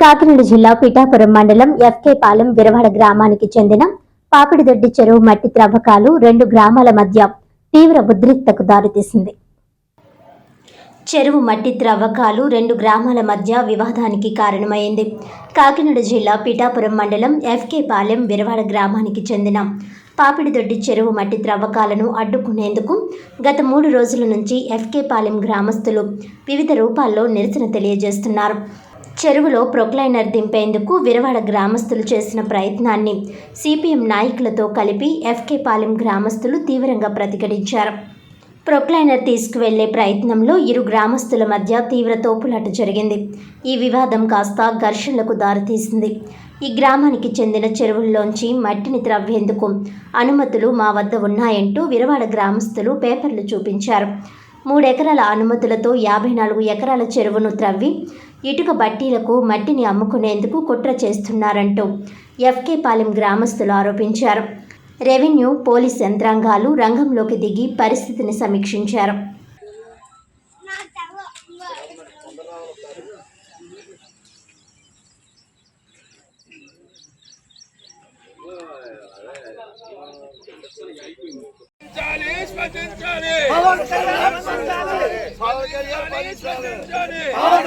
కాకినాడ జిల్లా పిఠాపురం మండలం ఎఫ్కే పాలెం విరవాడ గ్రామానికి చెందిన పాపిడిదొడ్డి చెరువు మట్టి త్రవ్వకాలు రెండు గ్రామాల మధ్య తీవ్ర ఉద్రిక్తకు దారితీసింది. చెరువు మట్టి త్రవ్వకాలు రెండు గ్రామాల మధ్య వివాదానికి కారణమైంది. కాకినాడ జిల్లా పిఠాపురం మండలం ఎఫ్కే పాలెం విరవాడ గ్రామానికి చెందిన పాపిడిదొడ్డి చెరువు మట్టి త్రవ్వకాలను అడ్డుకునేందుకు గత మూడు రోజుల నుంచి ఎఫ్కే పాలెం గ్రామస్తులు వివిధ రూపాల్లో నిరసన తెలియజేస్తున్నారు. చెరువులో ప్రొక్లైనర్ దింపేందుకు విరవాడ గ్రామస్తులు చేసిన ప్రయత్నాన్ని సిపిఎం నాయకులతో కలిపి ఎఫ్కే పాలెం గ్రామస్తులు తీవ్రంగా ప్రతిఘటించారు. ప్రొక్లైనర్ తీసుకువెళ్ళే ప్రయత్నంలో ఇరు గ్రామస్తుల మధ్య తీవ్ర తోపులాట జరిగింది. ఈ వివాదం కాస్త ఘర్షణలకు దారితీసింది. ఈ గ్రామానికి చెందిన చెరువుల్లోంచి మట్టిని త్రవ్వేందుకు అనుమతులు మా వద్ద ఉన్నాయంటూ విరవాడ గ్రామస్తులు పేపర్లు చూపించారు. మూడెకరాల అనుమతులతో యాభై నాలుగు ఎకరాల చెరువును త్రవ్వి ఇటుక బట్టీలకు మట్టిని అమ్ముకునేందుకు కుట్ర చేస్తున్నారంటూ ఎఫ్కే పాలెం గ్రామస్తులు ఆరోపించారు. రెవెన్యూ పోలీస్ యంత్రాంగాలు రంగంలోకి దిగి పరిస్థితిని సమీక్షించారు. పవన్ కళ్యాణ్ స్పందించాలి పవన్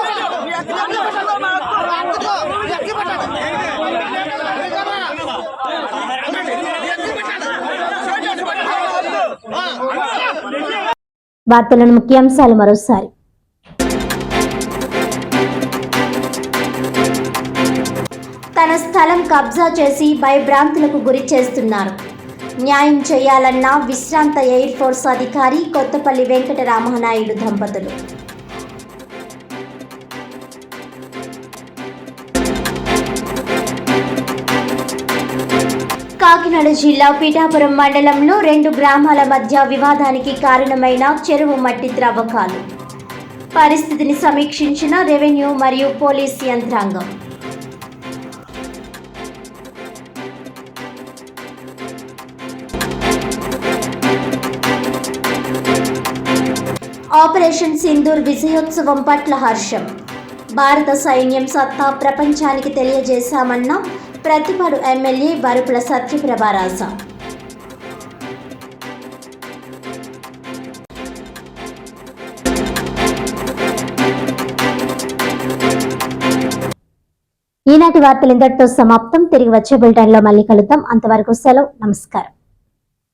వార్తలను ముఖ్యాంశాలు మరోసారి. తన స్థలం కబ్జా చేసి భయభ్రాంతులకు గురి చేస్తున్నారు. న్యాయం చేయాలన్న విశ్రాంత ఎయిర్ ఫోర్స్ అధికారి కొత్తపల్లి వెంకట రామనాయుడు దంపతులు. కాకినాడ జిల్లా పీఠాపురం మండలంలో రెండు గ్రామాల మధ్య వివాదానికి కారణమైన చెరువు మట్టి త్రవ్వకాలు. పరిస్థితిని సమీక్షించిన రెవెన్యూ మరియు పోలీస్ యంత్రాంగం. ఆపరేషన్ సింధూర్ విజయోత్సవం పట్ల హర్షం. భారత సైన్యం సత్తా ప్రపంచానికి తెలియజేశామన్న ప్రతిపాడు ఎమ్మెల్యే వరుపుల సత్యప్రభారాజ ఈనాటి వార్తలు ఇంతటితో సమాప్తం. తిరిగి వచ్చే బులెటిన్లో మళ్ళీ కలుద్దాం. అంతవరకు సెలవు. నమస్కారం.